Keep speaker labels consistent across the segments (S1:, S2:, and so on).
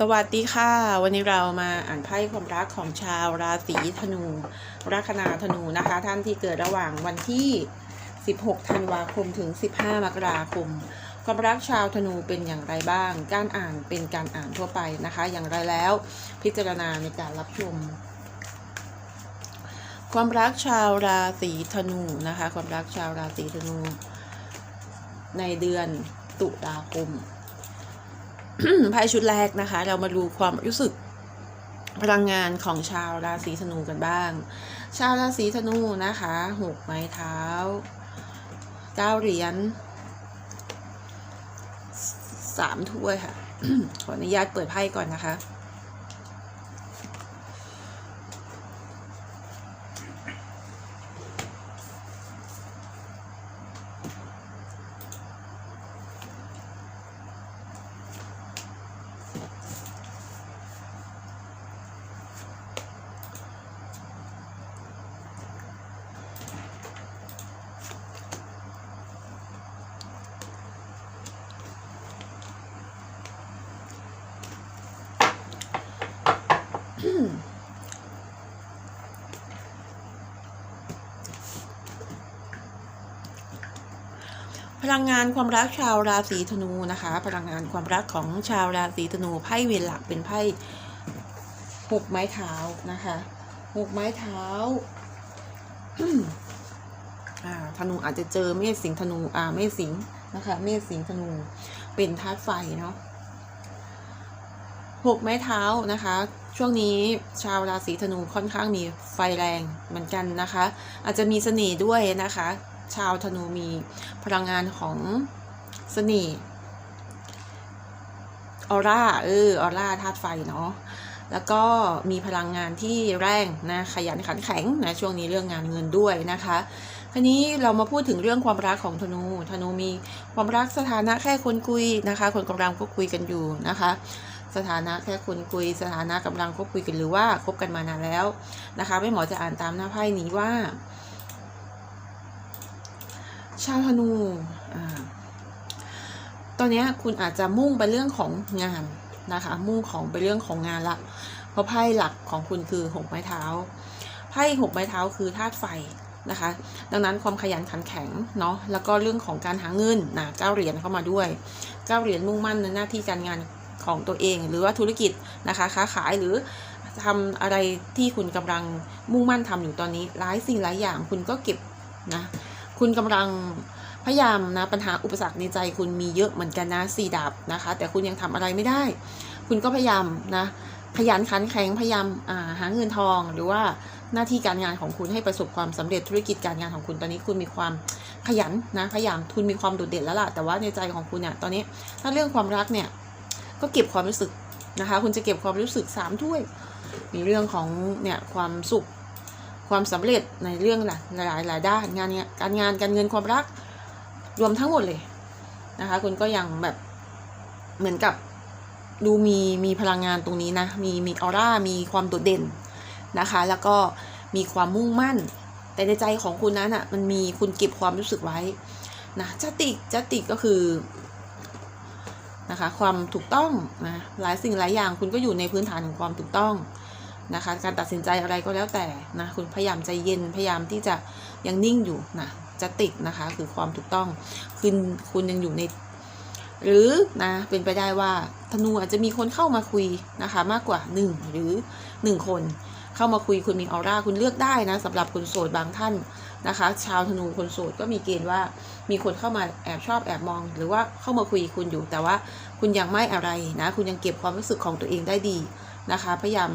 S1: สวัสดีค่ะ วันนี้เรามาอ่านไพ่ความรักของชาวราศีธนู ลัคนาธนูนะคะ ท่านที่เกิดระหว่างวันที่ 16 ธันวาคมถึง 15 มกราคม ความรักชาวธนูเป็นอย่างไรบ้าง การอ่านเป็นการอ่านทั่วไปนะคะ อย่างไรแล้วพิจารณาในการรับชม ความรักชาวราศีธนูนะคะ ความรักชาวราศีธนู ในเดือนตุลาคม ไพ่ชุดแรกนะคะ เรามาดูความรู้สึกพลังงานของชาวราศีธนูกันบ้าง ชาวราศีธนูนะคะหกไม้เท้าเก้าเหรียญสามถ้วยค่ะ ขออนุญาตเปิดไพ่ก่อนนะคะ งงานความรักชาวราศีธนูนะคะ พลังงานความรักของชาวราศีธนูไพ่เวรหลักเป็นไพ่หกไม้เท้านะคะหกไม้เท้าธนูอาจจะเจอเมษสิงธนูอ่าเมษสิงนะคะ เมษสิงธนูเป็นธาตุไฟเนาะหกไม้เท้านะคะ ช่วงนี้ชาวราศีธนูค่อนข้างมีไฟแรงเหมือนกันนะคะ อาจจะมีเสน่ห์ด้วยนะคะ ชาวธนูมีพลังงานของเสน่ห์ออร่าเออออร่าธาตุไฟเนาะแล้วก็มีพลังงานที่แรงนะขยันขันแข็งนะช่วงนี้เรื่องงานเงินด้วยนะคะทีนี้เรามาพูดถึงเรื่องความรักของธนูธนูมีความรักสถานะแค่คนคุยนะคะ คนกำลังก็คุยกันอยู่นะคะ สถานะแค่คนคุย สถานะกำลังคบคุยกันหรือว่าคบกันมานานแล้วนะคะ ไม่หมอจะอ่านตามหน้าไพ่นี้ว่า ชาวธนูอ่าตอนนี้คุณอาจจะมุ่งไปเรื่องของงานนะคะ มุ่งของไปเรื่องของงานละ เพราะไพ่หลักของคุณคือหกไม้เท้า ไพ่หกไม้เท้าคือธาตุไฟนะคะ ดังนั้นความขยันขันแข็งเนาะ แล้วก็เรื่องของการหาเงินนะเก้าเหรียญเข้ามาด้วย เก้าเหรียญมุ่งมั่นในหน้าที่การงานของตัวเอง หรือว่าธุรกิจนะคะค้าขายหรือทำอะไรที่คุณกำลังมุ่งมั่นทำอยู่ตอนนี้ หลายสิ่งหลายอย่างคุณก็เก็บนะ คุณกำลังพยายามนะปัญหาอุปสรรคในใจคุณมีเยอะเหมือนกันนะสี่ดาบนะคะ แต่คุณยังทำอะไรไม่ได้ คุณก็พยายามนะขยันขันแข็งพยายามาหาเงินทอง หรือว่าหน้าที่การงานของคุณให้ประสบความสำเร็จธุรกิจการงานของคุณตอนนี้คุณมีความขยันนะพยายามคุณมีความโดดเด่นแล้วล่ะแต่ว่าในใจของคุณเนี่ยตอนนี้ถ้าเรื่องความรักเนี่ยก็เก็บความรู้สึกนะคะ คุณจะเก็บความรู้สึกสามถ้วย มีเรื่องของเนี่ยความสุข ความสำเร็จในเรื่องหลายหลายหลายด้านงานเนี้ยการงานการเงินความรักรวมทั้งหมดเลยนะคะ คุณก็ยังแบบเหมือนกับดูมีมีพลังงานตรงนี้นะ มีมีออร่ามีความโดดเด่นนะคะ แล้วก็มีความมุ่งมั่น แต่ในใจของคุณนั้นอะมันมีคุณเก็บความรู้สึกไว้นะจติจติก็คือนะคะความถูกต้องนะหลายสิ่งหลายอย่างคุณก็อยู่ในพื้นฐานของความถูกต้อง นะคะ การตัดสินใจอะไรก็แล้วแต่นะคุณพยายามใจเย็นพยายามที่จะยังนิ่งอยู่นะจะติดนะคะคือความถูกต้องคุณคุณยังอยู่ใน หรือนะเป็นไปได้ว่าธนูอาจจะมีคนเข้ามาคุยนะคะมากกว่าหนึ่งหรือหนึ่งคนเข้ามาคุยคุณมีออร่าคุณเลือกได้นะสำหรับคนโสดบางท่านนะคะ ชาวธนูคนโสดก็มีเกณฑ์ว่ามีคนเข้ามาแอบชอบแอบมอง หรือว่าเข้ามาคุยคุณอยู่ แต่ว่าคุณยังไม่อะไรนะ คุณยังเก็บความรู้สึกของตัวเองได้ดีนะคะ พยายาม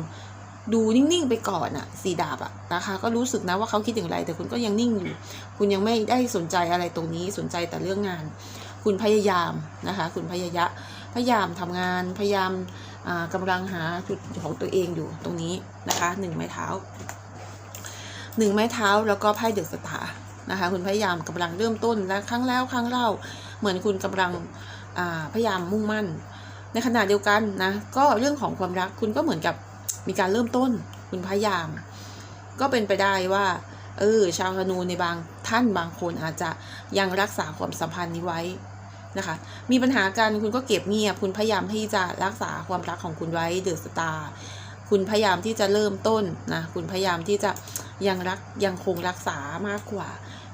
S1: ดูนิ่งๆไปก่อนอะสีดาบอะนะคะก็รู้สึกนะว่าเขาคิดอย่างไร แต่คุณก็ยังนิ่งอยู่ คุณยังไม่ได้สนใจอะไรตรงนี้สนใจแต่เรื่องงาน คุณพยายามนะคะ คุณพยายะพยายามทำงานพยายามกำลังหาจุดของตัวเองอยู่ตรงนี้นะคะหนึ่งไม้เท้าหนึ่งไม้เท้าแล้วก็ไพ่เดือดสตาร์นะคะ คุณพยายามกำลังเริ่มต้นและครั้งแล้วครั้งเล่า เหมือนคุณกำลังพยายามมุ่งมั่น ในขณะเดียวกันนะก็เรื่องของความรักคุณก็เหมือนกับ มีการเริ่มต้นคุณพยายาม ก็เป็นไปได้ว่า เออ ชาวธนูในบางท่านบางคนอาจจะยังรักษาความสัมพันธ์นี้ไว้นะคะ มีปัญหากันคุณก็เก็บเงียบ คุณพยายามที่จะรักษาความรักของคุณไว้เดอะสตาร์คุณพยายามที่จะเริ่มต้นนะคุณพยายามที่จะยังรักยังคงรักษามากกว่า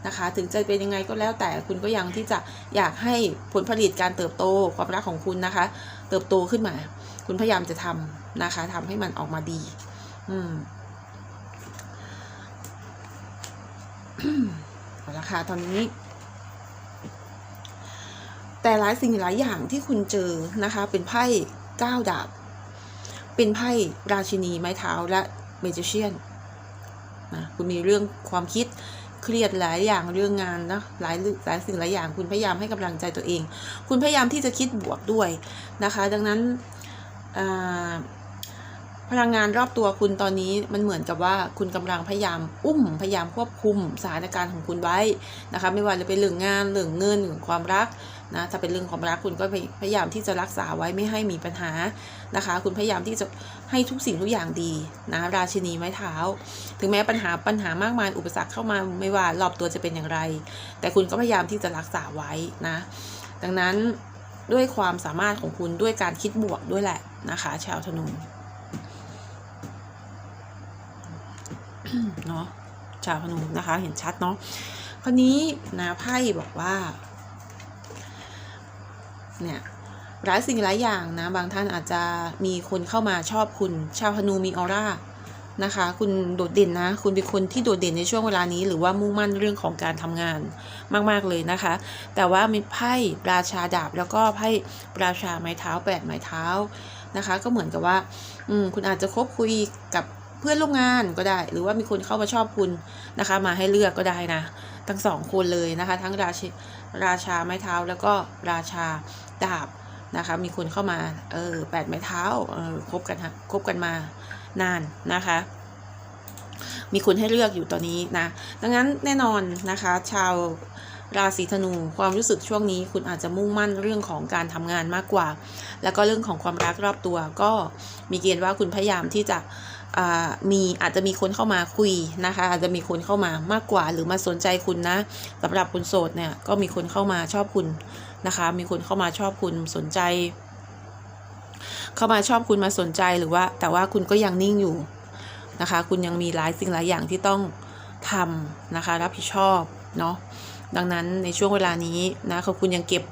S1: นะคะ ถึงจะเป็นยังไงก็แล้วแต่คุณก็ยังที่จะอยากให้ผลผลิตการเติบโตความรักของคุณนะคะ เติบโตขึ้นมา คุณพยายามจะทำ นะคะทำให้มันออกมาดี อืมเอาละค่ะตอนนี้ แต่หลายสิ่งหลายอย่างที่คุณเจอนะคะ เป็นไพ่ก้าวดาบ เป็นไพ่ราชินีไม้เท้าและเมจิเชียนนะคุณมีเรื่องความคิดเครียดหลายอย่างเรื่องงานนะหลายหลายสิ่งหลายอย่าง คุณพยายามให้กำลังใจตัวเอง คุณพยายามที่จะคิดบวกด้วยนะคะ ดังนั้นอ่า พลังงานรอบตัวคุณตอนนี้มันเหมือนกับว่าคุณกำลังพยายามอุ้มพยายามควบคุมสถานการณ์ของคุณไว้นะคะไม่ว่าจะเป็นเรื่องงานเรื่องเงินเรื่องความรักนะถ้าเป็นเรื่องความรักคุณก็พยายามที่จะรักษาไว้ไม่ให้มีปัญหานะคะ คุณพยายามที่จะให้ทุกสิ่งทุกอย่างดีนะราชินีไม้เท้า ถึงแม้ปัญหาปัญหามากมายอุปสรรคเข้ามาไม่ว่ารอบตัวจะเป็นอย่างไร แต่คุณก็พยายามที่จะรักษาไว้นะ ดังนั้นด้วยความสามารถของคุณด้วยการคิดบวกด้วยแหละนะคะ ชาวธนู เนาะชาวธนูนะคะ เห็นชัดเนาะคราวนี้นะไพ่บอกว่า เนี่ยหลายสิ่งหลายอย่างนะ บางท่านอาจจะมีคนเข้ามาชอบคุณ ชาวธนูมีออร่านะคะ คุณโดดเด่นนะ คุณเป็นคนที่โดดเด่นในช่วงเวลานี้ หรือว่ามุ่งมั่นเรื่องของการทำงานมาก ๆ เลยนะคะ แต่ว่ามีไพ่ราชาดาบแล้วก็ไพ่ราชาไม้เท้าแปดไม้เท้า นะคะ ก็เหมือนกับว่า อืมคุณอาจจะคบคุยกับเพื่อนร่วมงานก็ได้ หรือว่ามีคนเข้ามาชอบคุณนะคะ มาให้เลือกก็ได้นะ ทั้งสองคนเลยนะคะ ทั้งราชราชาไม้เท้าแล้วก็ราชาดาบนะคะ มีคนเข้ามาเออแปดไม้เท้าเออคบกันคบกันมานานนะคะมีคนให้เลือกอยู่ตอนนี้นะ ดังนั้นแน่นอนนะคะ ชาว ราศีธนูความรู้สึกช่วงนี้คุณอาจจะมุ่งมั่นเรื่องของการทำงานมากกว่า แล้วก็เรื่องของความรักรอบตัวก็มีเกณฑ์ว่าคุณพยายามที่จะมีอาจจะมีคนเข้ามาคุยนะคะ อาจจะมีคนเข้ามามากกว่า หรือมาสนใจคุณนะสำหรับคุณโสดเนี่ยก็มีคนเข้ามาชอบคุณนะคะ มีคนเข้ามาชอบคุณสนใจ เข้ามาชอบคุณมาสนใจหรือว่า แต่ว่าคุณก็ยังนิ่งอยู่นะคะ คุณยังมีหลายสิ่งหลายอย่างที่ต้องทำนะคะ รับผิดชอบเนาะ ดังนั้นในช่วงเวลานี้นะคุณยังเก็บ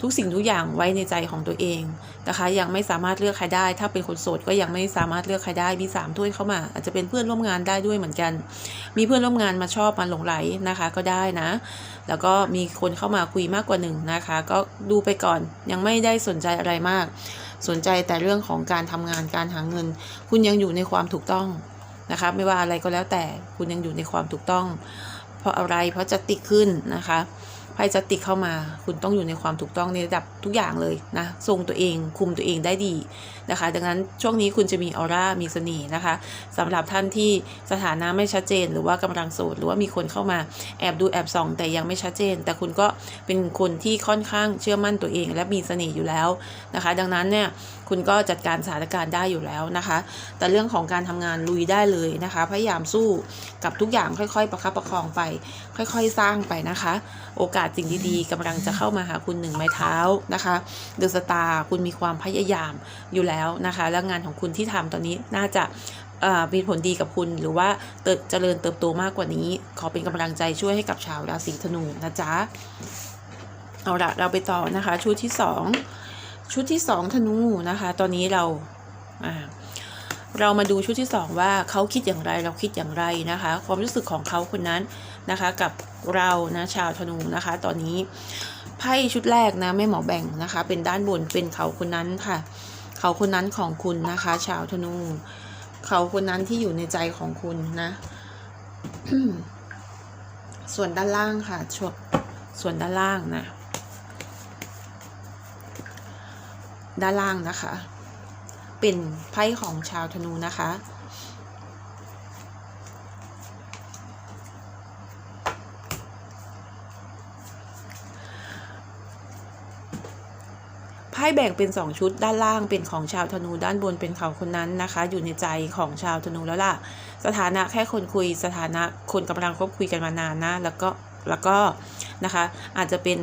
S1: ทุกสิ่งทุกอย่างไว้ในใจของตัวเองนะคะ ยังไม่สามารถเลือกใครได้ ถ้าเป็นคนโสดก็ยังไม่สามารถเลือกใครได้มีสามถ้วยเข้ามา อาจจะเป็นเพื่อนร่วมงานได้ด้วยเหมือนกัน มีเพื่อนร่วมงานมาชอบมาหลงไหลนะคะก็ได้นะ แล้วก็มีคนเข้ามาคุยมากกว่าหนึ่งนะคะ ก็ดูไปก่อนยังไม่ได้สนใจอะไรมาก สนใจแต่เรื่องของการทำงานการหาเงิน คุณยังอยู่ในความถูกต้องนะคะ ไม่ว่าอะไรก็แล้วแต่คุณยังอยู่ในความถูกต้อง เพราะอะไรเพราะจะติดขึ้นนะคะไพ่จะติดเข้ามา คุณต้องอยู่ในความถูกต้องในระดับทุกอย่างเลยนะทรงตัวเองคุมตัวเองได้ดีนะคะ ดังนั้นช่วงนี้คุณจะมีออร่ามีเสน่ห์นะคะสำหรับท่านที่สถานะไม่ชัดเจน หรือว่ากำลังโสดหรือว่ามีคนเข้ามาแอบดูแอบส่อง แต่ยังไม่ชัดเจน แต่คุณก็เป็นคนที่ค่อนข้างเชื่อมั่นตัวเอง และมีเสน่ห์อยู่แล้วนะคะ ดังนั้นเนี่ย คุณก็จัดการสถานการณ์ได้อยู่แล้วนะคะ แต่เรื่องของการทำงานลุยได้เลยนะคะ พยายามสู้กับทุกอย่างค่อยๆ ประคับประคองไป ค่อยๆ สร้างไปนะคะ โอกาสสิ่งดีๆกำลังจะเข้ามาหาคุณหนึ่งไม้เท้านะคะเดอะสตาร์คุณมีความพยายามอยู่แล้วนะคะ แล้วงานของคุณที่ทำตอนนี้น่าจะมีผลดีกับคุณหรือว่าเติบเจริญเติบโตมากกว่านี้ ขอเป็นกำลังใจช่วยให้กับชาวราศีธนูนะจ๊ะ เอาละเราไปต่อนะคะชุดที่สอง ชุดที่สองธนูนะคะ ตอนนี้เราเรามาดูชุดที่สองว่าเขาคิดอย่างไรเราคิดอย่างไรนะคะ ความรู้สึกของเขาคนนั้นนะคะ กับเรานะชาวธนูนะคะ ตอนนี้ไพ่ชุดแรกนะแม่หมอแบ่งนะคะ เป็นด้านบนเป็นเขาคนนั้นค่ะ เขาคนนั้นของคุณนะคะ ชาวธนู เขาคนนั้นที่อยู่ในใจของคุณนะ ส่วนด้านล่างค่ะชส่วนด้านล่างนะ ด้านล่างนะคะ เป็นไพ่ของชาวธนูนะคะ ไพ่แบ่งเป็น 2 ชุดด้านล่างเป็นของชาวธนูด้านบนเป็นเขาคนนั้นนะคะ อยู่ในใจของชาวธนูแล้วล่ะ สถานะแค่คนคุยสถานะคนกำลังคบคุยกันมานานนะแล้วก็แล้วก็นะคะอาจจะเป็น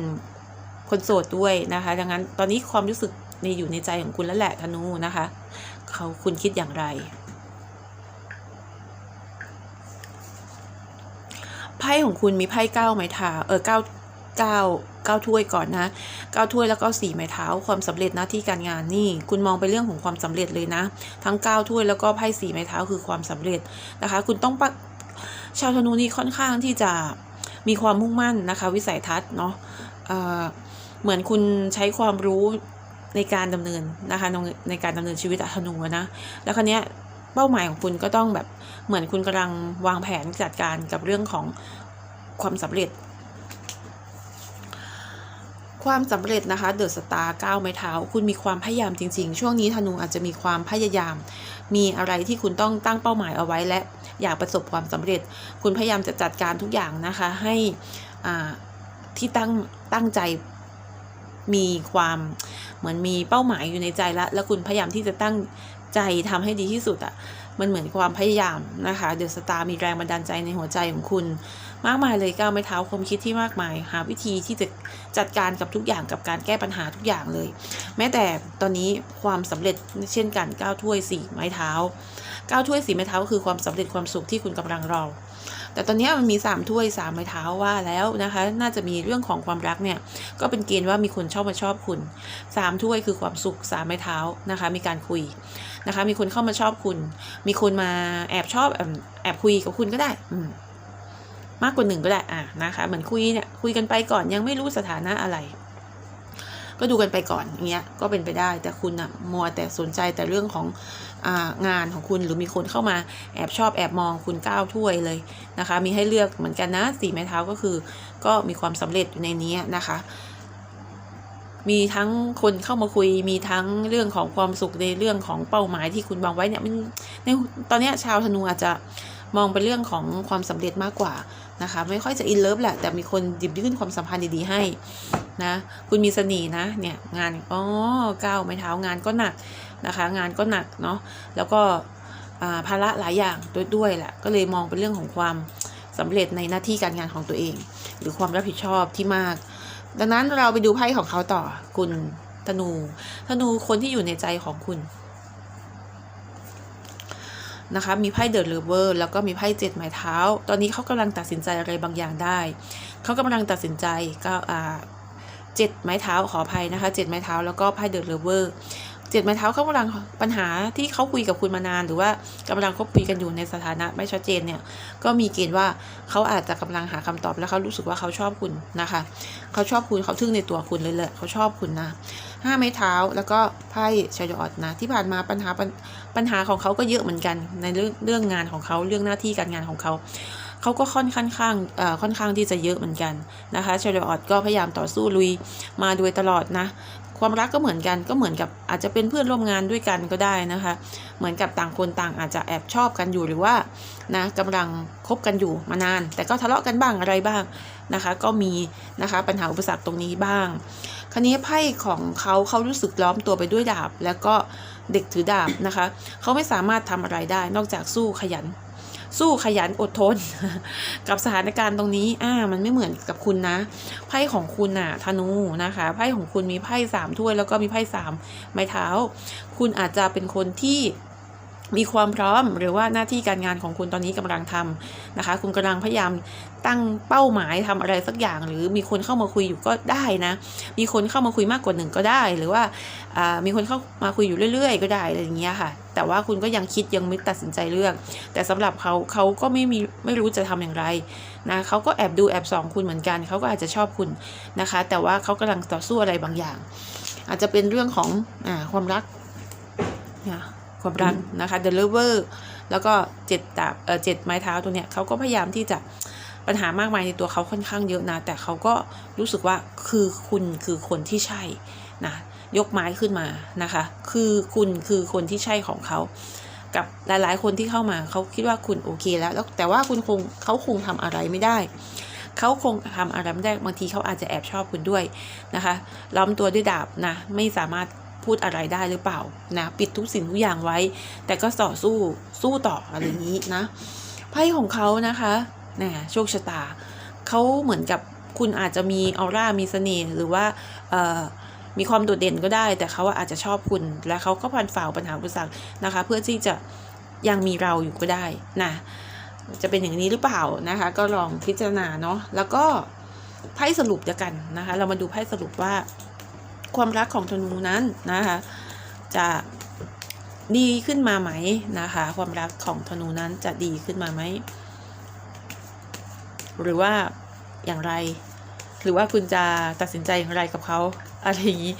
S1: คนโสดด้วยนะคะ ดังนั้นตอนนี้ความรู้สึก ในอยู่ในใจของคุณแล้วแหละธนูนะคะ เขาคุณคิดอย่างไรไพ่ของคุณมีไพ่เก้าไม้เท้าเออเก้าเก้าเก้าถ้วยก่อนนะเก้าถ้วยแล้วก็สี่ไม้เท้าความสำเร็จหน้าที่การงานนี่ คุณมองไปเรื่องของความสำเร็จเลยนะ ทั้งเก้าถ้วยแล้วก็ไพ่สี่ไม้เท้าคือความสำเร็จนะคะ คุณต้องปะชาวธนูนี่ค่อนข้างที่จะมีความมุ่งมั่นนะคะ วิสัยทัศน์เนาะเเหมือนคุณใช้ความรู้ ในการดำเนินนะคะในการดำเนินชีวิตธนูนะแล้วคราวนี้เป้าหมายของคุณก็ต้องแบบเหมือนคุณกำลังวางแผนจัดการกับเรื่องของความสำเร็จ ความสำเร็จนะคะเดอะสตาร์ก้าวไม้เท้า คุณมีความพยายามจริง ๆ ช่วงนี้ธนูอาจจะมีความพยายาม มีอะไรที่คุณต้องตั้งเป้าหมายเอาไว้และอยากประสบความสำเร็จ คุณพยายามจะจัดการทุกอย่างนะคะให้อ่าที่ตั้งตั้งใจ มีความเหมือนมีเป้าหมายอยู่ในใจแล้วแล้วคุณพยายามที่จะตั้งใจทำให้ดีที่สุดอะ่ะมันเหมือนความพยายามนะคะเดอะสตาร์มีแรงบันดาลใจในหัวใจของคุณ มากมายเลยก้าวไม่เท้าความคิดที่มากมาย หาวิธีที่จะจัดการกับทุกอย่างกับการแก้ปัญหาทุกอย่างเลย แม้แต่ตอนนี้ความสำเร็จเช่นกันก้าวถ้วยสี่ไม้เท้าก้าวถ้วยสี่ไม้เท้าก็คือความสำเร็จความสุขที่คุณกำลังรอ แต่ตอนนี้มันมีสามถ้วยสามไม้เท้าว่าแล้วนะคะ น่าจะมีเรื่องของความรักเนี่ยก็เป็นเกณฑ์ว่ามีคนชอบมาชอบคุณสามถ้วยคือความสุขสามไม้เท้านะคะ มีการคุยนะคะ มีคนเข้ามาชอบคุณ มีคนมาแอบชอบแอบแอบคุยกับคุณก็ได้อืมากกว่าหนึ่งก็ได้อะนะคะเหมือนคุยเนี่ยคุยกันไปก่อนยังไม่รู้สถานะอะไรก็ดูกันไปก่อนอย่างเงี้ยก็เป็นไปได้แต่คุณอะมัวแต่สนใจแต่เรื่องของ งานของคุณหรือมีคนเข้ามาแอบชอบแอบมองคุณก้าวถ้วยเลยนะคะ มีให้เลือกเหมือนกันนะสีไม้เท้าก็คือ ก็มีความสำเร็จอยู่ในนี้นะคะ มีทั้งคนเข้ามาคุย มีทั้งเรื่องของความสุขในเรื่องของเป้าหมายที่คุณวางไว้เนี่ยมันในตอนนี้ชาวธนูอาจจะมองเป็นเรื่องของความสำเร็จมากกว่านะคะ ไม่ค่อยจะอินเลิฟแหละ แต่มีคนหยิบยื่นความสัมพันธ์ดีๆให้นะ คุณมีเสน่ห์นะ เนี่ยงานอ๋อก้าวไม้เท้างานก็หนัก นะคะ งานก็หนักเนาะแล้วก็ภาระหลายอย่างด้วยด้วยแหละก็เลยมองเป็นเรื่องของความสำเร็จในหน้าที่การงานของตัวเอง หรือความรับผิดชอบที่มาก ดังนั้นเราไปดูไพ่ของเขาต่อคุณธนูธนูคนที่อยู่ในใจของคุณนะคะมีไพ่เดอะเลเวอร์แล้วก็มีไพ่เจ็ดไม้เท้า ตอนนี้เขากำลังตัดสินใจอะไรบางอย่างได้ เขากำลังตัดสินใจก็อ่าเจ็ดไม้เท้าขออภัยนะคะเจ็ดไม้เท้าแล้วก็ไพ่เดอะเลเวอร์ เจ็ดไม้เท้าเขากำลังปัญหาที่เขาคุยกับคุณมานาน หรือว่ากำลังคบคุยกันอยู่ในสถานะไม่ชัดเจนเนี่ยก็มีเกณฑ์ว่าเขาอาจจะกำลังหาคำตอบแล้วเขารู้สึกว่าเขาชอบคุณนะคะเขาชอบคุณเขาทึ่งในตัวคุณเลยแหละเขาชอบคุณนะห้าไม้เท้าแล้วก็ไพ่ชายอดนะที่ผ่านมาปัญหาปัญปัญหาของเขาก็เยอะเหมือนกันในเรื่องเรื่องงานของเขาเรื่องหน้าที่การงานของเขาเขาก็ค่อนข้างข้างค่อนข้างที่จะเยอะเหมือนกันนะคะชายอดก็พยายามต่อสู้ลุยมาโดยตลอดนะ ความรักก็เหมือนกันก็เหมือนกับอาจจะเป็นเพื่อนร่วมงานด้วยกันก็ได้นะคะ เหมือนกับต่างคนต่างอาจจะแอบชอบกันอยู่หรือว่านะกำลังคบกันอยู่มานาน แต่ก็ทะเลาะกันบ้างอะไรบ้างนะคะ ก็มีนะคะปัญหาอุปสรรคตรงนี้บ้าง คราวนี้ไพ่ของเขาเขารู้สึกล้อมตัวไปด้วยดาบ แล้วก็เด็กถือดาบนะคะ เขาไม่สามารถทำอะไรได้นอกจากสู้ขยัน สู้ขยันอดทน กับสถานการณ์ตรงนี้อ่ามันไม่เหมือนกับคุณนะ ไพ่ของคุณน่ะธนูนะคะ ไพ่ของคุณมีไพ่สามถ้วยแล้วก็มีไพ่สามไม้เท้า คุณอาจจะเป็นคนที่ มีความพร้อมหรือว่าหน้าที่การงานของคุณตอนนี้กำลังทำนะคะ คุณกำลังพยายามตั้งเป้าหมายทำอะไรสักอย่าง หรือมีคนเข้ามาคุยอยู่ก็ได้นะ มีคนเข้ามาคุยมากกว่าหนึ่งก็ได้ หรือว่ามีคนเข้ามาคุยอยู่เรื่อย ๆ ก็ได้อะไรอย่างเงี้ยค่ะ แต่ว่าคุณก็ยังคิดยังไม่ตัดสินใจเลือก แต่สำหรับเขาเขาก็ไม่มีไม่รู้จะทำอย่างไรนะเขาก็แอบดูแอบส่องคุณเหมือนกันเขาก็อาจจะชอบคุณนะคะ แต่ว่าเขากำลังต่อสู้อะไรบางอย่าง อาจจะเป็นเรื่องของอความรักนะ ความรักนะคะ The Lover แล้วก็เจ็ดดาบเออเจ็ดไม้เท้าตัวเนี้ยเขาก็พยายามที่จะปัญหามากมายในตัวเขาค่อนข้างเยอะนะ แต่เขาก็รู้สึกว่าคือคุณคือคนที่ใช่นะยกไม้ขึ้นมานะคะ คือคุณคือคนที่ใช่ของเขา กับหลายๆ คนที่เข้ามาเขาคิดว่าคุณโอเคแล้วแล้ว แต่ว่าคุณคงเขาคงทำอะไรไม่ได้เขาคงทำอะไรไม่ได้บางทีเขาอาจจะแอบชอบคุณด้วยนะคะล้อมตัวด้วยดาบนะไม่สามารถ พูดอะไรได้หรือเปล่านะปิดทุกสิ่งทุกอย่างไว้ แต่ก็ต่อสู้สู้ต่ออะไรอย่างนี้นะไพ่ของเขานะคะนะโชคชะตาเขาเหมือนกับคุณอาจจะมีออร่ามีเสน่ห์หรือว่าเอ่อมีความโดดเด่นก็ได้ แต่เขาอาจจะชอบคุณ และเขาก็ผ่านฝ่าปัญหาอุปสรรคนะคะ เพื่อที่จะยังมีเราอยู่ก็ได้นะจะเป็นอย่างนี้หรือเปล่านะคะ ก็ลองพิจารณาเนาะแล้วก็ไพ่สรุปเดียวกันนะคะ เรามาดูไพ่สรุปว่า ความรักของธนูนั้นนะคะจะดีขึ้นมาไหมนะคะ ความรักของธนูนั้นจะดีขึ้นมาไหมหรือว่าอย่างไร หรือว่าคุณจะตัดสินใจอย่างไรกับเขาอะไรอย่างนี้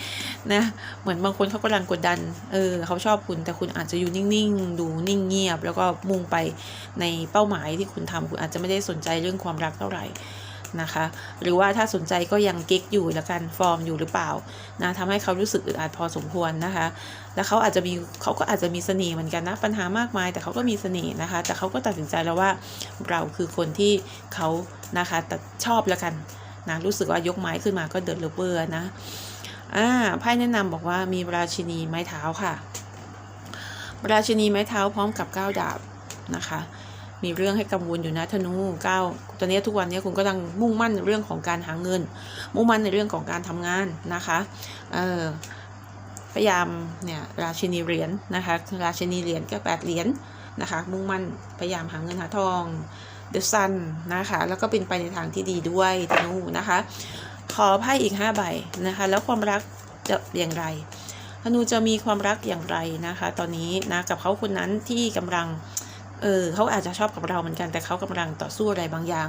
S1: นะเหมือนบางคนเขากำลังกดดันเออเขาชอบคุณแต่คุณอาจจะอยู่นิ่งๆ ดูนิ่งเงียบ แล้วก็มุ่งไปในเป้าหมายที่คุณทำคุณอาจจะไม่ได้สนใจเรื่องความรักเท่าไหร่ นะคะ หรือว่าถ้าสนใจก็ยังเก๊กอยู่แล้วกันฟอร์มอยู่หรือเปล่านะทำให้เขารู้สึกอึดอัดพอสมควรนะคะ แล้วเขาอาจจะมีเขาก็อาจจะมีเสน่ห์เหมือนกันนะปัญหามากมาย แต่เขาก็มีเสน่ห์นะคะ แต่เขาก็ตัดสินใจแล้วว่าเราคือคนที่เขานะคะแต่ชอบแล้วกันนะรู้สึกว่ายกไม้ขึ้นมาก็เดินเลเวอร์นะอ่าไพ่แนะนำบอกว่ามีราชินีไม้เท้าค่ะราชินีไม้เท้าพร้อมกับก้าวดาบนะคะ มีเรื่องให้กังวลอยู่นะธนูเก้าตอนนี้ทุกวันนี้คุณก็ต้องมุ่งมั่นเรื่องของการหาเงิน มุ่งมั่นในเรื่องของการทำงานนะคะเออพยายามเนี่ยราชินีเหรียญนะคะราชินีเหรียญก็แปดเหรียญนะคะมุ่งมั่นพยายามหาเงินหาทองเดอะซันนะคะแล้วก็เป็นไปในทางที่ดีด้วยธนูนะคะ ขอไพ่อีก5ใบนะคะแล้วความรักจะอย่างไรธนูจะมีความรักอย่างไรนะคะ ตอนนี้นะกับเขาคนนั้นที่กำลัง เออเขาอาจจะชอบกับเราเหมือนกันแต่เขากำลังต่อสู้อะไรบางอย่าง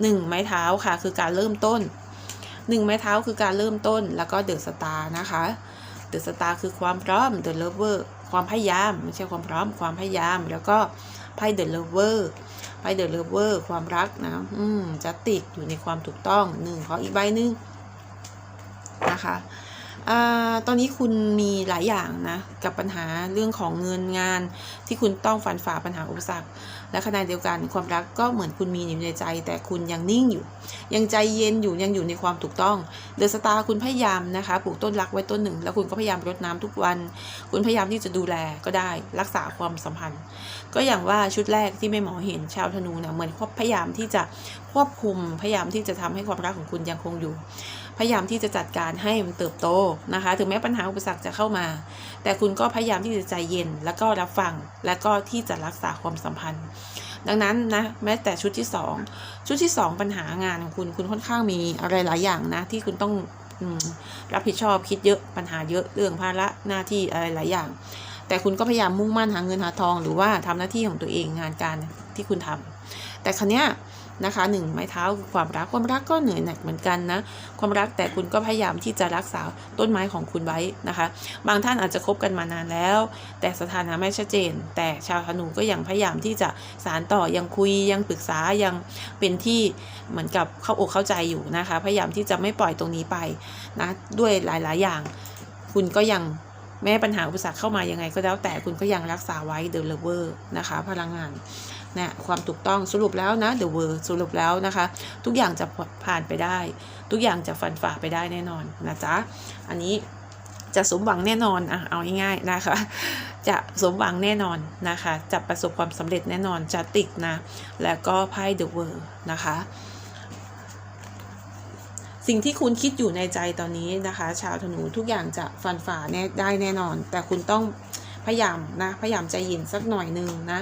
S1: หนึ่งไม้เท้าค่ะ คือการเริ่มต้นหนึ่งไม้เท้าคือการเริ่มต้นแล้วก็เดอะสตาร์นะคะเดอะสตาร์คือความพร้อมเดอะเลเวอร์ความพยายามไม่ใช่ความพร้อมความพยายาม แล้วก็ไพ่เดอะเลเวอร์ไพ่เดอะเลเวอร์ความรักนะอืมจะติดอยู่ในความถูกต้องหนึ่งขออีกใบหนึ่งนะคะ อตอนนี้คุณมีหลายอย่างนะ กับปัญหาเรื่องของเงินงาน ที่คุณต้องฟันฝ่าปัญหาอุปสรรค และขณะเดียวกันความรักก็เหมือนคุณมีอยู่ในใจ แต่คุณยังนิ่งอยู่ ยังใจเย็นอยู่ยังอยู่ในความถูกต้องเดอะสตาร์คุณพยายามนะคะปลูกต้นรักไว้ต้นหนึ่ง แล้วคุณก็พยายามรดน้ำทุกวัน คุณพยายามที่จะดูแลก็ได้รักษาความสัมพันธ์ ก็อย่างว่าชุดแรกที่แม่หมอเห็นชาวธนูเนี่ยเหมือนพยายามที่จะควบคุมพยายามที่จะทำให้ความรักของคุณยังคงอยู่ พยายามที่จะจัดการให้มันเติบโตนะคะ ถึงแม้ปัญหาอุปสรรคจะเข้ามา แต่คุณก็พยายามที่จะใจเย็น แล้วก็รับฟังแล้วก็ที่จะรักษาความสัมพันธ์ ดังนั้นนะแม้แต่ชุดที่ 2 ชุดที่ 2 ปัญหางานของคุณคุณค่อนข้างมีอะไรหลายอย่างนะที่คุณต้องอรับผิดชอบคิดเยอะปัญหาเยอะเรื่องภาระหน้าที่อะไรหลายอย่าง แต่คุณก็พยายามมุ่งมั่นหาเงินหาทอง หรือว่าทำหน้าที่ของตัวเองงานการที่คุณทำแต่ครั้เนี้ยนะคะหนึ่งไม้เท้าคือความรักความรักก็เหนื่อยหนักเหมือนกันนะความรักแต่คุณก็พยายามที่จะรักษาต้นไม้ของคุณไว้นะคะ บางท่านอาจจะคบกันมานานแล้ว แต่สถานะไม่ชัดเจน แต่ชาวธนูก็ยังพยายามที่จะสารต่อยังคุยยังปรึกษายังเป็นที่เหมือนกับเข้าอกเข้าใจอยู่นะคะ พยายามที่จะไม่ปล่อยตรงนี้ไปนะด้วยหลาย ๆ อย่าง คุณก็ยัง แม้ปัญหาอุปสรรคเข้ามายังไงก็แล้วแต่คุณก็ยังรักษาไว้เด e เลเวอร์นะคะ พลังงานเนี่ยความถูกต้องสรุปแล้วนะเดอะเวอร์สรุปแล้วนะคะ ทุกอย่างจะผ่านไปได้ ทุกอย่างจะฟันฝ่าไปได้แน่นอนนะจ๊ะอันนี้จะสมหวังแน่นอนอะเอาง่ายๆนะคะ จะสมหวังแน่นอนนะคะ จะประสบความสำเร็จแน่นอนจะติดนะ แล้วก็ไพ่เดอะเวอร์นะคะ สิ่งที่คุณคิดอยู่ในใจตอนนี้นะคะ ชาวธนูทุกอย่างจะฟันฝ่าแน่ได้แน่นอน แต่คุณต้องพยายามนะพยายามใจเย็นสักหน่อยหนึ่งนะ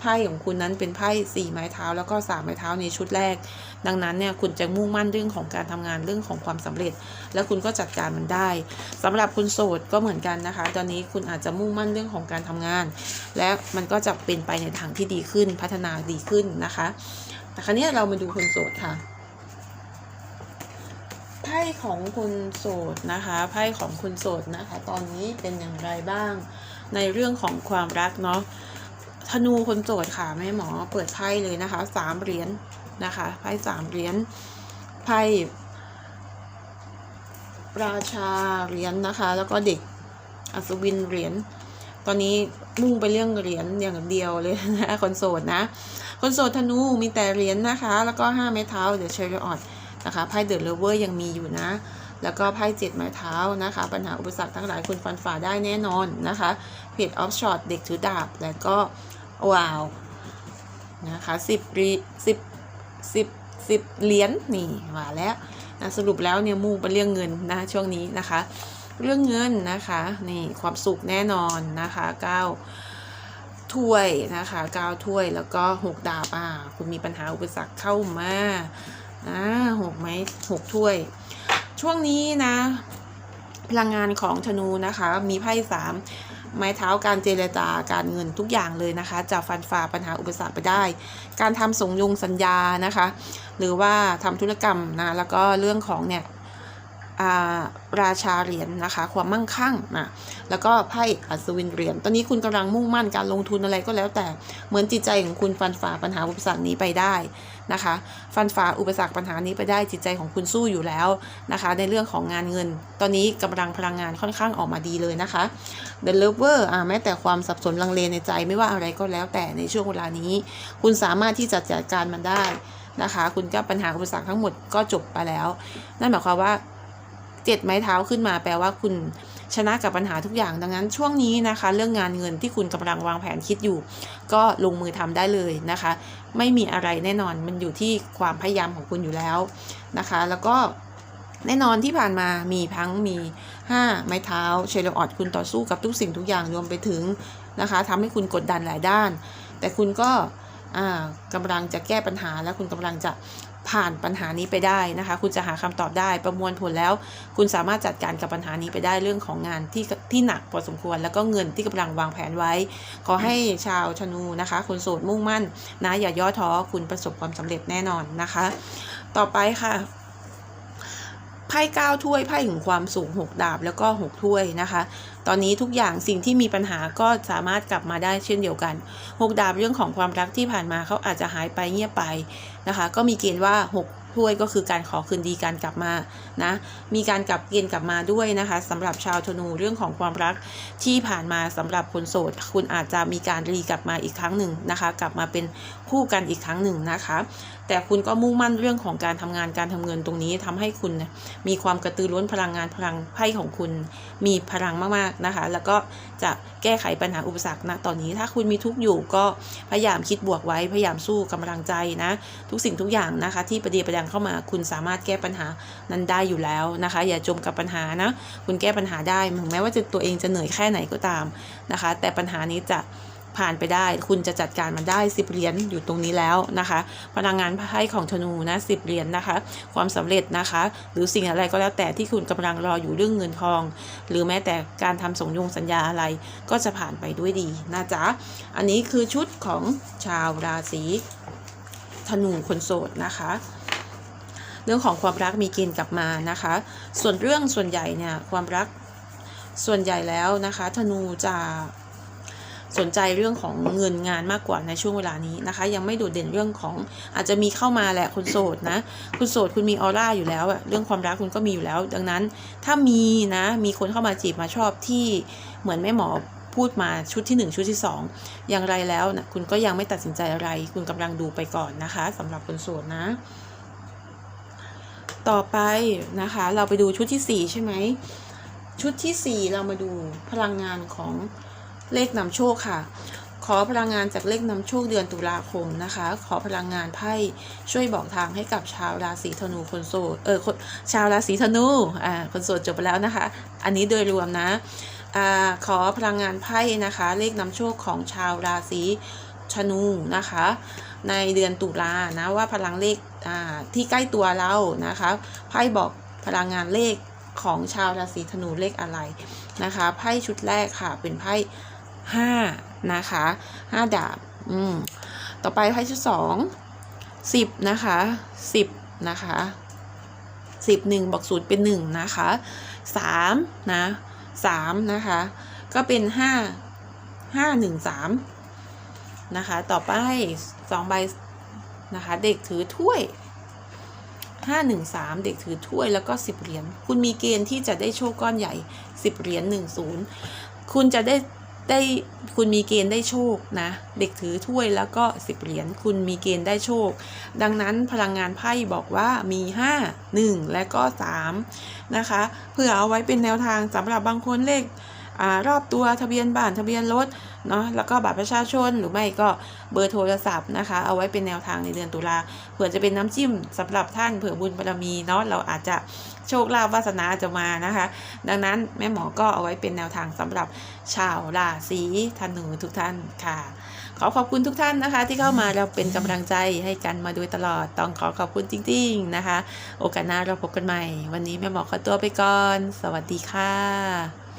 S1: ไพ่ของคุณนั้นเป็นไพ่สี่ไม้เท้าแล้วก็สามไม้เท้าในชุดแรก ดังนั้นเนี่ยคุณจะมุ่งมั่นเรื่องของการทำงานเรื่องของความสำเร็จ แล้วคุณก็จัดการมันได้สำหรับคุณโสดก็เหมือนกันนะคะ ตอนนี้คุณอาจจะมุ่งมั่นเรื่องของการทำงาน และมันก็จะเป็นไปในทางที่ดีขึ้นพัฒนาดีขึ้นนะคะ แต่ครั้นี้เรามาดูคนโสดค่ะ ของคุณโสดนะคะไพ่ของคุณโสดนะคะ ตอนนี้เป็นอย่างไรบ้าง ในเรื่องของความรักเนาะธนูคนโสดค่ะแม่หมอเปิดไพ่เลยนะคะสามเหรียญนะคะไพ่สามเหรียญไพ่ราชาเหรียญนะคะ แล้วก็เด็กอัศวินเหรียญตอนนี้มุ่งไปเรื่องเหรียญอย่างเดียวเลยนะคนโสดนะ คนโสดธนูมีแต่เหรียญนะคะ แล้วก็ห้าไม้เท้าเดี๋ยวเชอร์ออด นะคะไพ่เดอะเลเวอร์ยังมีอยู่นะ แล้วก็ไพ่เจ็ดไม้เท้านะคะ ปัญหาอุปสรรคทั้งหลายคุณฟันฝ่าได้แน่นอนนะคะเพจออฟช็อตเด็กถือดาบ แล้วก็ว้าวนะคะสิบรีสิบสิบสิบเหรียญนี่มาแล้วนะสรุปแล้วเนี่ยมุ่งไปเรื่องเงินนะช่วงนี้นะคะ เรื่องเงินนะคะนี่ความสุขแน่นอนนะคะเก้าถ้วยนะคะเก้าถ้วยแล้วก็หกดาบอ่าคุณมีปัญหาอุปสรรคเข้ามา อ่าหกไหมหกถ้วย ช่วงนี้นะ พลังงานของธนูนะคะ มีไพ่สามไม้เท้าการเจรจาการเงินทุกอย่างเลยนะคะ จะฟันฝ่าปัญหาอุปสรรคไปได้ การทำสงยงสัญญานะคะ หรือว่าทำธุรกรรมนะแล้วก็เรื่องของเนี่ยอ่าราชาเหรียญนะคะ ความมั่งคั่งนะแล้วก็ไพ่อัศวินเหรียญตอนนี้คุณกำลังมุ่งมั่นการลงทุนอะไรก็แล้วแต่เหมือนจิตใจของคุณฟันฝ่าปัญหาอุปสรรคนี้ไปได้ นะคะ ฟันฝ่าอุปสรรคปัญหานี้ไปได้จิตใจของคุณสู้อยู่แล้วนะคะ ในเรื่องของงานเงิน ตอนนี้กำลังพลังงานค่อนข้างออกมาดีเลยนะคะ The Lover อ่าแม้แต่ความสับสนลังเลในใจไม่ว่าอะไรก็แล้วแต่ในช่วงเวลานี้ คุณสามารถที่จะจัดการมันได้นะคะ คุณก็ปัญหาอุปสรรคทั้งหมดก็จบไปแล้ว นั่นหมายความว่าเจ็ดไม้เท้าขึ้นมาแปลว่าคุณชนะกับปัญหาทุกอย่างดังนั้นช่วงนี้นะคะ เรื่องงานเงินที่คุณกำลังวางแผนคิดอยู่ ก็ลงมือทำได้เลยนะคะ ไม่มีอะไรแน่นอนมันอยู่ที่ความพยายามของคุณอยู่แล้วนะคะ แล้วก็แน่นอนที่ผ่านมามีพังมี 5 ไม้เท้าเชลออดคุณต่อสู้กับทุกสิ่งทุกอย่างรวมไปถึงนะคะทำให้คุณกดดันหลายด้าน แต่คุณก็กำลังจะแก้ปัญหาและคุณกำลังจะ ผ่านปัญหานี้ไปได้นะคะ คุณจะหาคำตอบได้ประมวลผลแล้ว คุณสามารถจัดการกับปัญหานี้ไปได้เรื่องของงานที่ที่หนักพอสมควร แล้วก็เงินที่กำลังวางแผนไว้ ขอให้ชาวชนูนะคะคนโสดมุ่งมั่นนะอย่าย่อท้อคุณประสบความสำเร็จแน่นอนนะคะ ต่อไปค่ะ ไพ่เก้าถ้วยไพ่ถึงความสูงหกดาบแล้วก็หกถ้วยนะคะ ตอนนี้ทุกอย่างสิ่งที่มีปัญหาก็สามารถกลับมาได้เช่นเดียวกันหกดาบเรื่องของความรักที่ผ่านมาเขาอาจจะหายไปเงียบไปนะคะ ก็มีเกณฑ์ว่าหกถ้วยก็คือการขอคืนดีการกลับมา นะมีการกลับเกณฑ์กลับมาด้วยนะคะสำหรับชาวธนูเรื่องของความรักที่ผ่านมาสำหรับคนโสด คุณอาจจะมีการรีกลับมาอีกครั้งหนึ่งนะคะ กลับมาเป็นคู่กันอีกครั้งหนึ่งนะคะ แต่คุณก็มุ่งมั่นเรื่องของการทำงานการทำเงินตรงนี้ทำให้คุณมีความกระตือร้นพลังงานพลังไพ่ของคุณมีพลังมากๆนะคะ แล้วก็จะแก้ไขปัญหาอุปสรรคนะตอนนี้ถ้าคุณมีทุกข์อยู่ก็พยายามคิดบวกไว้พยายามสู้กำลังใจนะ ทุกสิ่งทุกอย่างนะคะ ที่ประเดียประดังเข้ามา คุณสามารถแก้ปัญหานั้นได้อยู่แล้วนะคะ อย่าจมกับปัญหานะ คุณแก้ปัญหาได้ถึงแม้ว่าจะตัวเองจะเหนื่อยแค่ไหนก็ตามนะคะ แต่ปัญหานี้จะผ่านไปได้ คุณจะจัดการมันได้สิบเหรียญอยู่ตรงนี้แล้วนะคะ พลังงานไพ่ของธนูนะสิบเหรียญนะคะ ความสำเร็จนะคะ หรือสิ่งอะไรก็แล้วแต่ที่คุณกำลังรออยู่เรื่องเงินทอง หรือแม้แต่การทำสงยงสัญญาอะไรก็จะผ่านไปด้วยดีนะจ๊ะ อันนี้คือชุดของชาวราศีธนูคนโสดนะคะ เรื่องของความรักมีเกณฑ์กลับมานะคะ ส่วนเรื่องส่วนใหญ่เนี่ยความรักส่วนใหญ่แล้วนะคะธนูจะสนใจเรื่องของเงินงานมากกว่าในช่วงเวลานี้นะคะ ยังไม่โดดเด่นเรื่องของอาจจะมีเข้ามาแหละคนโสดนะคุณโสดคุณมีออร่าอยู่แล้วอะเรื่องความรักคุณก็มีอยู่แล้ว ดังนั้นถ้ามีนะมีคนเข้ามาจีบมาชอบที่เหมือนแม่หมอพูดมาชุดที่หนึ่งชุดที่สองอย่างไรแล้วนะคุณก็ยังไม่ตัดสินใจอะไร คุณกำลังดูไปก่อนนะคะสำหรับคนโสดนะ ต่อไปนะคะ เราไปดูชุดที่สี่ใช่ไหมชุดที่สี่เรามาดูพลังงานของเลขนำโชคค่ะ ขอพลังงานจากเลขนำโชคเดือนตุลาคมนะคะ ขอพลังงานไพ่ช่วยบอกทางให้กับชาวราศีธนูคนโสดเออคนชาวราศีธนูอ่าคนโสดจบไปแล้วนะคะ อันนี้โดยรวมนะอ่าขอพลังงานไพ่นะคะ เลขนำโชคของชาวราศีธนูนะคะ ในเดือนตุลานะว่าพลังเลข ที่ใกล้ตัวเรานะคะไพ่บอกพลังงานเลขของชาวราศีธนูเลขอะไรนะคะไพ่ชุดแรกค่ะเป็นไพ่ห้านะคะห้าดาบอืมต่อไปไพ่ชุดสองสิบนะคะสิบนะคะสิบหนึ่งบอกศูนย์เป็นหนึ่งนะคะสามนะสามนะคะก็เป็นห้าห้าหนึ่งสามนะคะ ต่อไปสองใบ นะคะ เด็กถือถ้วยห้าหนึ่งสามเด็กถือถ้วยแล้วก็สิบเหรียญ คุณมีเกณฑ์ที่จะได้โชคก้อนใหญ่สิบเหรียญหนึ่งศูนย์คุณจะได้ได้คุณมีเกณฑ์ได้โชคนะ เด็กถือถ้วยแล้วก็สิบเหรียญคุณมีเกณฑ์ได้โชค ดังนั้นพลังงานไพ่บอกว่ามีห้าหนึ่งและก็สามนะคะเพื่อเอาไว้เป็นแนวทางสำหรับบางคนเลขอรอบตัวทะเบียนบ้านทะเบียนรถ เนาะแล้วก็บัตรประชาชนหรือไม่ก็เบอร์โทรศัพท์นะคะ เอาไว้เป็นแนวทางในเดือนตุลาเผื่อจะเป็นน้ำจิ้มสำหรับท่านเผื่อบุญบารมีเนาะเราอาจจะโชคลาภวาสนาจะมานะคะ ดังนั้นแม่หมอก็เอาไว้เป็นแนวทางสำหรับชาวราศีธนูทุกท่านค่ะขอขอบคุณทุกท่านนะคะ ที่เข้ามาเราเป็นกำลังใจให้กันมาโดยตลอดต้องขอขอบคุณจริง ๆนะคะ โอกาสหน้าเราพบกันใหม่ วันนี้แม่หมอขอตัวไปก่อน สวัสดีค่ะ